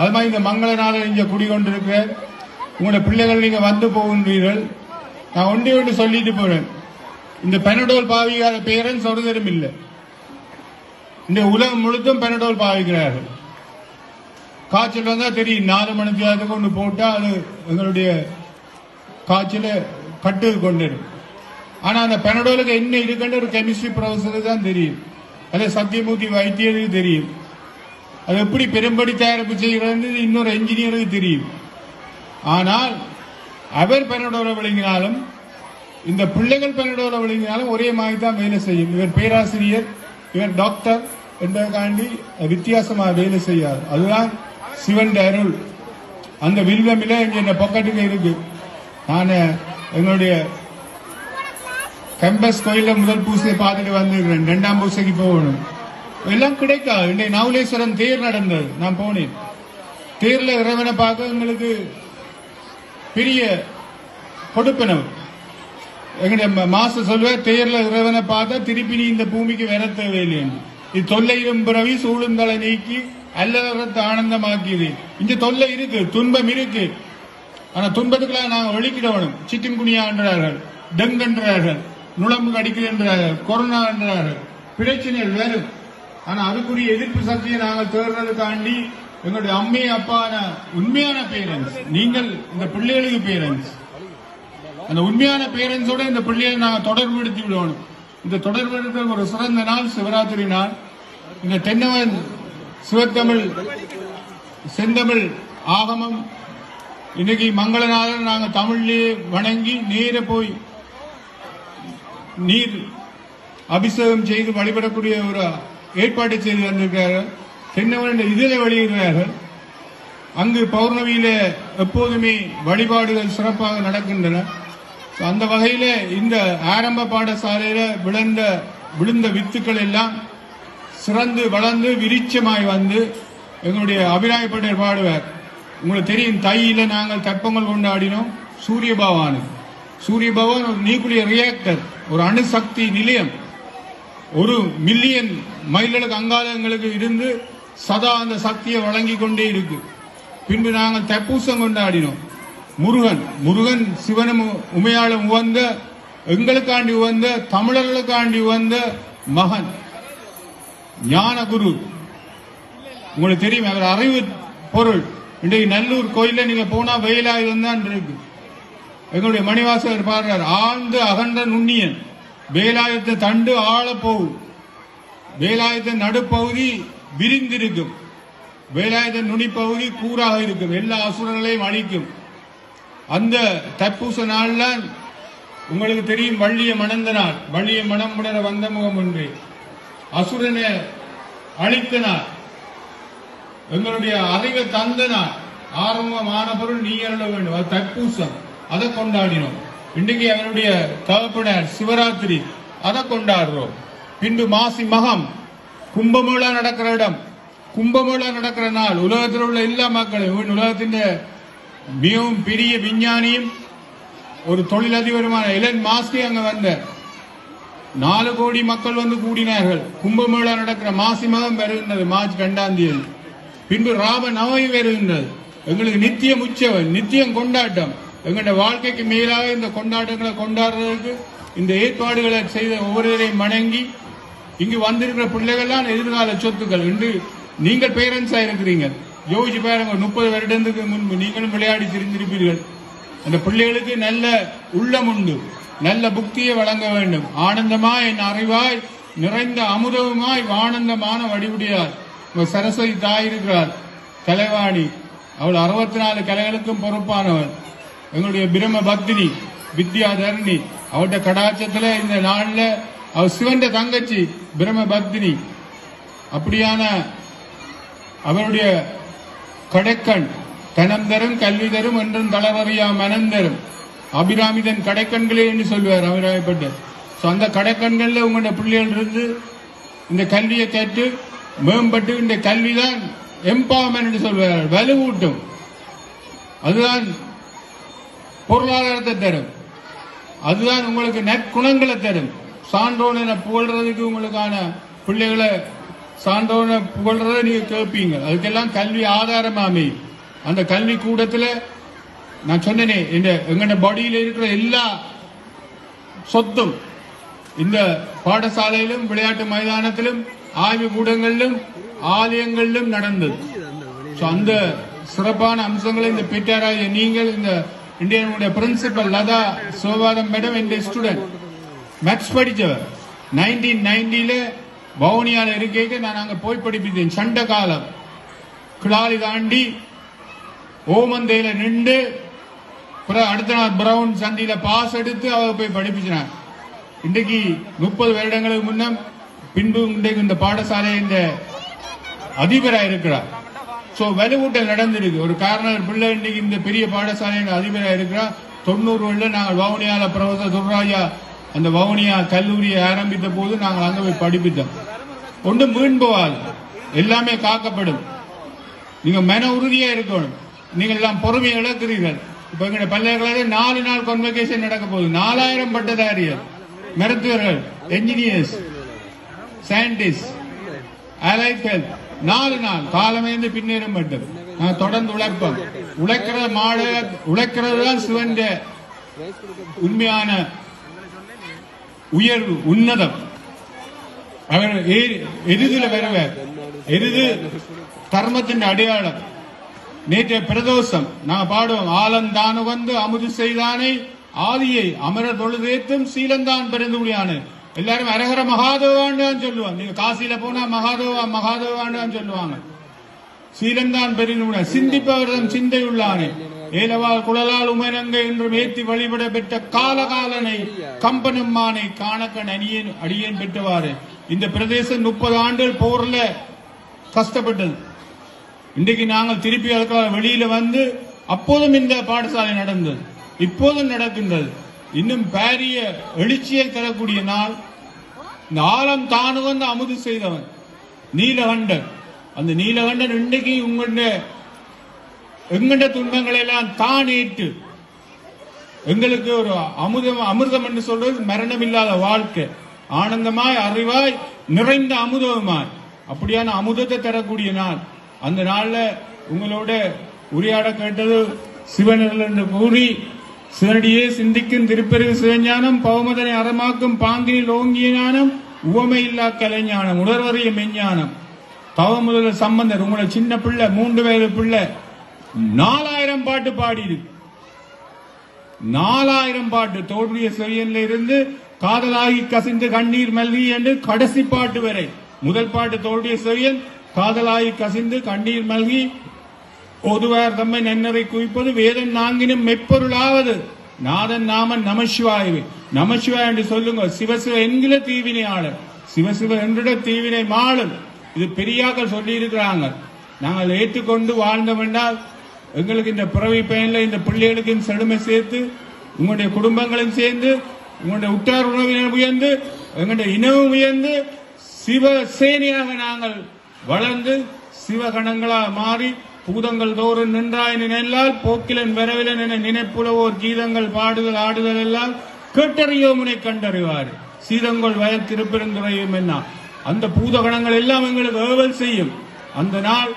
அது மாதிரி இந்த மங்கள நாளில் இங்கே குடிகொண்டிருக்கிற உங்களோட பிள்ளைகள் நீங்க வந்து போகின்றீர்கள். நான் ஒன்றே ஒன்று சொல்லிட்டு போறேன். இந்த பெனடோல் பாவிக்காத பேரண்ட்ஸ் ஒரு இல்லை. இந்த உலகம் முழுதும் பெனடோல் பாவிக்கிறார்கள். காய்ச்சல் வந்தா தெரியும் நாலு மணி நேரத்துக்கு ஒன்று போட்டால் அது எங்களுடைய காய்ச்சல கட்டு கொண்டிடும் ஆனா அந்த பெனடோலுக்கு என்ன இருக்குன்னு ஒரு கெமிஸ்ட்ரி ப்ரொஃபஸருக்கு தான் தெரியும். அதே சத்தியமூர்த்தி வைத்தியருக்கு தெரியும். அது எப்படி பெரும்படி தயாரிப்பு செய்கிறது இன்னொரு என்ஜினியருக்கு தெரியும். ஆனால் அவர் பெனடோலை விளங்கினாலும் இந்த பிள்ளைகள் பெனடோலை விளங்கினாலும் ஒரே மாதிரி தான் வேலை செய்யும். இவர் பேராசிரியர் இவர் டாக்டர் என்பதற்காண்டி வித்தியாசமாக வேலை செய்யார் அதுதான் சிவன் அருள். அந்த வில்வமில இங்க என்ன பொக்கெட்டுக்கு இருக்கு. நான் எங்களுடைய கம்பஸ் கோயிலில் முதல் பூசையை பார்த்துட்டு வந்திருக்கிறேன். ரெண்டாம் பூசைக்கு போகணும். எல்லாம் கிடைக்காது. இன்றைய நவுலேஸ்வரன் தேர் நடந்தது நான் போனேன். தேர்ல இறைவனை பார்க்க எங்களுக்கு பெரிய கொடுப்பினவர். எங்களுடைய மாச சொல்வேன் தேர்ல இறைவனை பார்த்தா திருப்பி நீ இந்த பூமிக்கு வர தேவையில்லை இது தொல்லையிலும் பிறவி சூழ்ந்தலை நீக்கி அல்லறத்தை ஆனந்தமாக்கியது. இங்க தொல்லை இருக்கு துன்பம் இருக்கு. ஆனா துன்பத்துக்கெல்லாம் நாங்கள் ஒழிக்கிடணும் சிக்கன் குனியான்றார்கள் டெங்குன்றார்கள் நுழம்பு கடிக்குதுன்றார்கள் கொரோனா என்றார்கள் பிரச்சனைகள் வேறும் ஆனா அதுக்குரிய எதிர்ப்பு சக்தியை நாங்கள் தேர்தலுக்காண்டி எங்களுடைய அம்மை அப்பான உண்மையான பேரண்ட்ஸ் நீங்கள் இந்த பிள்ளைகளுக்கு பேரண்ட்ஸ் அந்த உண்மையான பேரண்ட்ஸோட இந்த பிள்ளைகளை நாங்கள் தொடர்புபடுத்தி விடணும். இந்த தொடர்புபடுத்த ஒரு சிறந்த நாள் சிவராத்திரி நாள். இந்த தென்னவன் சிவத்தமிழ் செந்தமிழ் ஆகமம். இன்னைக்கு மங்களநாதன் நாங்கள் தமிழ்லேயே வணங்கி நேர போய் நீர் அபிஷேகம் செய்து வழிபடக்கூடிய ஒரு ஏற்பாடு செய்து வந்திருக்கிறார்கள் தென்னவன் இதில் வெளியிடுகிறார்கள். அங்கு பௌர்ணமியில எப்போதுமே வழிபாடுகள் சிறப்பாக நடக்கின்றன. அந்த வகையில இந்த ஆரம்ப பாடசாலையில விழுந்த விழுந்த வித்துக்கள் எல்லாம் சிறந்து வளர்ந்து விரிச்சமாய் வந்து எங்களுடைய அபிராயப்பட்டர் பாடுவார். உங்களுக்கு தெரியும் தையில நாங்கள் தெப்பங்கள் கொண்டாடினோம். சூரிய பகவான். சூரிய பகவான் ஒரு நியூக்ளியர் ரியாக்டர் ஒரு அணுசக்தி நிலையம். ஒரு மில்லியன் மைல்களுக்கு அங்காளங்களுக்கு இருந்து சதா அந்த சக்தியை வழங்கி கொண்டே இருக்கு. பின்பு நாங்கள் தப்பூசம் கொண்டாடினோம். முருகன் முருகன் சிவனும் உமையாளும் உவந்த எங்களுக்காண்டி உவந்த தமிழர்களுக்காண்டி உவந்த மகன் ஞான குரு உங்களுக்கு தெரியும் அவர் அறிவு பொருள். இன்றைக்கு நல்லூர் கோயில நீங்க போனா வெயிலாயுதம் தான் இருக்கு. எங்களுடைய மணிவாசகர் பாடுறார் ஆழ்ந்து அகன்ற நுண்ணியன். வேலாயுத்த தண்டு ஆழ போகும் வேலாயுத்த நடுப்பகுதி விரிந்திருக்கும். வேலாயுத நுனிப்பகுதி கூறாக இருக்கும். எல்லா அசுரங்களையும் அழிக்கும். அந்த தப்பூச நாள்ல உங்களுக்கு தெரியும் வள்ளிய மணந்த நாள். வள்ளிய மனம் உணர வந்த முகம் ஒன்று. அசுரனை அழித்த நாள். எங்களுடைய அறிவை தந்த நாள். ஆரம்பமான பொருள் நீ அருள வேண்டும். அது தற்பூசம் அதை கொண்டாடினோம். இன்றைக்கு அவருடைய தகப்பனர் சிவராத்திரி அதை கொண்டாடுறோம். பின்பு மாசி மகம் கும்பமேளா நடக்கிற இடம். கும்பமேளா நடக்கிற நாள் உலகத்தில் உள்ள எல்லா மக்களும் உலகத்தின் மிகவும் பெரிய விஞ்ஞானியும் ஒரு தொழிலதிபருமான எலன் மாஸ்கி அங்க வந்த. நாலு கோடி மக்கள் வந்து கூடினார்கள். கும்பமேளா நடக்கிற மாசி மாதம் வருகின்றது மார்ச் ரெண்டாம் தேதி. பின்பு ராம நவமி வருகின்றது. எங்களுக்கு நித்தியம் உச்சவன் நித்தியம் கொண்டாட்டம். எங்களுடைய வாழ்க்கைக்கு மேலாக இந்த கொண்டாட்டங்களை கொண்டாடுறதுக்கு இந்த ஏற்பாடுகளை செய்த ஒவ்வொருவரையும் வணங்கி இங்கு வந்திருக்கிற பிள்ளைகள்லாம் எதிர்கால சொத்துக்கள். இன்று நீங்கள் பேரண்ட்ஸாக இருக்கிறீங்க. யோசிச்சு பாருங்க முப்பது வருடத்துக்கு முன்பு நீங்களும் விளையாடி தெரிந்திருப்பீர்கள். அந்த பிள்ளைகளுக்கு நல்ல உள்ளம் உண்டு. நல்ல புக்தியை வழங்க வேண்டும். ஆனந்தமாய் என் அறிவாய் நிறைந்த அமுதவுமாய் ஆனந்தமான வடிவுடையார். சரஸ்வதி தாய் இருக்கிறார். கலைவாணி அவள் அறுபத்தி நாலு கலைகளுக்கும் பொறுப்பானவர் எங்களுடைய பிரம்ம பக்தினி வித்யாதரணி அவட்ட கடாச்சத்துல இந்த நாள்ல அவ சிவண்ட தங்கச்சி பிரம்ம பக்தினி. அப்படியான அவருடைய கடைக்கண் தனம் தரும் கல்வி தரும் என்றும் தளரறியா மனம் தரும். அபிராமிதன் கடைக்கண்களே என்று சொல்வார் அபிராமிப்பட்டர் ஸோ அந்த கடைக்கண்கள்ல உங்களுடைய பிள்ளைகள் இருந்து இந்த கல்வியை கேட்டு மேம்பட்டு இந்த கல்விதான் எம்பவர்மெண்ட் என்று சொல்வார் வலுவூட்டும். அதுதான் பொருளாதாரத்தை தரும். அதுதான் உங்களுக்கு நற்குணங்களை தரும். சான்றோன் புகழ்றதுக்கு உங்களுக்கான பிள்ளைகளை சான்றோனை புகழ்றத நீங்க கேட்பீங்க. அதுக்கெல்லாம் கல்வி ஆதாரமா அமையும். அந்த கல்வி கூடத்துல நான் சொன்னேனே இந்த எங்கட பாடியில் இருக்கிற எல்லா சொத்தும் இந்த பாடசாலையிலும் விளையாட்டு மைதானத்திலும் ஆய்வு கூடங்களிலும் ஆலயங்களிலும் நடந்தது. அந்த சிறப்பான அம்சங்களை இந்த பெற்றாராய நீங்கள் இந்த இந்தியனுடைய பிரின்சிபல் லதா சோவாதம் மேடம் என்ற ஸ்டூடெண்ட் மேக்ஸ் படித்தவர் நைன்டீன் நைன்டியில் வவுனியால இருக்கைக்கு நான் அங்கே போய் படிப்பித்தேன் சண்டை காலம் கிளாலி தாண்டி ஓமந்தையில் நின்று அப்புறம் அடுத்த நாள் பிரவுன் சந்தியில் பாஸ் எடுத்து அவ போய் படிப்பிச்சினான் இன்றைக்கு முப்பது வருடங்களுக்கு முன்னம் பின்பு இன்றைக்கு இந்த பாடசாலை இந்த அதிபராக இருக்கிறார் சோ வலுவூட்டல் நடந்திருக்கு. ஒரு காரணம் பிள்ளை இன்னைக்கு இந்த பெரிய பாடசாலையின் அதிபராக இருக்கிறார். தொண்ணூறுல நாங்கள் வவுனியால பிரபசர் துர்ராஜா அந்த வவுனியா கல்லூரியை ஆரம்பித்த போது நாங்கள் அங்க போய் படிப்பித்தோம். ஒன்று மீன் எல்லாமே காக்கப்படும். நீங்க மன உறுதியா இருக்கணும். நீங்கள் எல்லாம் பொறுமையை இழக்கிறீர்கள். இப்ப எங்க பல்கலைக்கழகத்தில் நாலு நாள் கன்வெகேஷன் நடக்க போகுது. நாலாயிரம் பட்டதாரியர் மருத்துவர்கள் என்ஜினியர்ஸ் சயின்டிஸ்ட் அலைட் ஹெல்த் நாலு நாள் காலமேந்து பின்னேறும் மட்டும் நான் தொடர்ந்து உழைப்போம். உழைக்கிற மாடு உழைக்கிறது தான் சிவன் உண்மையான உயர்வு உன்னதம். அவர் எரிதில் வருவார். எரிது தர்மத்தின் அடையாளம். நேற்றைய பிரதோஷம் நான் பாடுவோம் ஆலந்தானு வந்து அமுது செய்தானே ஆதியை அமர தொழுதேத்தும் சீலந்தான் பிறந்துடியானு எல்லாரும் அரகர மகாதேவாண்டான்னு சொல்லுவாங்க. நீங்க காசியில போனா மகாதேவா மகாதேவாண்டான்னு சொல்லுவாங்க. சீலந்தான் பெரினுட சிந்திப்பவர்தம் சிந்தையுள்ளானே. ஏலவால் குழலால் உமரங்க என்றும் ஏத்தி வழிபட பெற்ற காலகாலனை கம்பனம்மானை மானை அணியன் அணியேன் அடியேன் பெற்றவாறு. இந்த பிரதேசம் முப்பது ஆண்டுகள் போர்ல கஷ்டப்பட்டது. இன்றைக்கு நாங்கள் திருப்பி அதுக்காக வெளியில வந்து அப்போதும் இந்த பாடசாலை நடந்தது. இப்போதும் நடக்கின்றது. இன்னும் பாரிய எழுச்சியை தரக்கூடிய நாள். இந்த ஆலம் தானு வந்து அமுது செய்தவன் நீலகண்டன். அந்த நீலகண்டன் இன்றைக்கு உங்கள்ட எங்கண்ட துன்பங்களை எல்லாம் தான் ஏற்று எங்களுக்கு ஒரு அமுதம் அமிர்தம் என்று சொல்றது மரணம் இல்லாத வாழ்க்கை. ஆனந்தமாய் அறிவாய் நிறைந்த அமுதமாய் அப்படியான அமுதத்தை தரக்கூடிய நாள். அந்த நாள்ல உங்களோட உரையாட கேட்டது சிவனர்கள் என்று கூறி சிவனடியே சிந்திக்கும் திருப்பெருகு சிவஞானம் பௌமதனை அறமாக்கும் பாங்கினில் ஓங்கிய ஞானம் உவமையில்லா கலைஞானம் உணர்வறிய மெஞ்ஞானம் தவ முதல சம்பந்தர் உங்களை சின்ன பிள்ளை மூன்று வயது பிள்ளை. நாலாயிரம் பாட்டு பாடி நாலாயிரம் பாட்டு. தோல்விய செவியன்ல இருந்து காதலாகி கசிந்து கண்ணீர் மல்கி என்று கடைசி பாட்டு வரை. முதல் பாட்டு தோல்விய செவியன் காதலாகி கசிந்து கண்ணீர் மல்கி ஒதுவார் தம்மை நன்னரை குவிப்பது வேதன் நாங்கினும் மெப்பொருளாவது. நாதன் நாமன் நமசிவாயுவே. நமசிவாய் என்று சொல்லுங்க சிவசிவ என்கிற தீவினை ஆளர். சிவசிவ என்ற தீவினை மாளும். இது பெரியாக்கள் சொல்லி இருக்கிறாங்க நாங்கள் ஏற்றுக்கொண்டு வாழ்ந்தவென்றால் எங்களுக்கு இந்த பிறவி பயனில் இந்த பிள்ளைகளுக்கும் செடுமை சேர்த்து உங்களுடைய குடும்பங்களும் சேர்ந்து உங்களுடைய உற்றார் உணவினர் உயர்ந்து எங்களுடைய இனமும் உயர்ந்து சிவசேனியாக நாங்கள் வளர்ந்து சிவகணங்களாக மாறி பூதங்கள் தோறும் நின்றாய் நினைல்லால் போக்கிலன் வரவிலன் என நினைப்புலவோர் கீதங்கள் பாடுதல் ஆடுதல் எல்லாம் கேட்டறியோமுனை கண்டறிவார். சீதங்கொள் வயல் திருப்பெருந்துறையும் என்ன? அந்த பூதகணங்கள் எல்லாம் எங்களுக்கு ஏவல் செய்யும். அந்த நாள்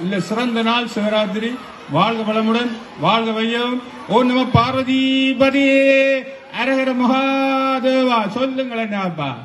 இல்ல சிறந்த நாள் சிவராத்திரி. வாழ்க வளமுடன் வாழ்க வையம் ஓ நம பார்வதிபதியே அரகர மகாதேவா. சொல்லுங்களேன் அப்பா.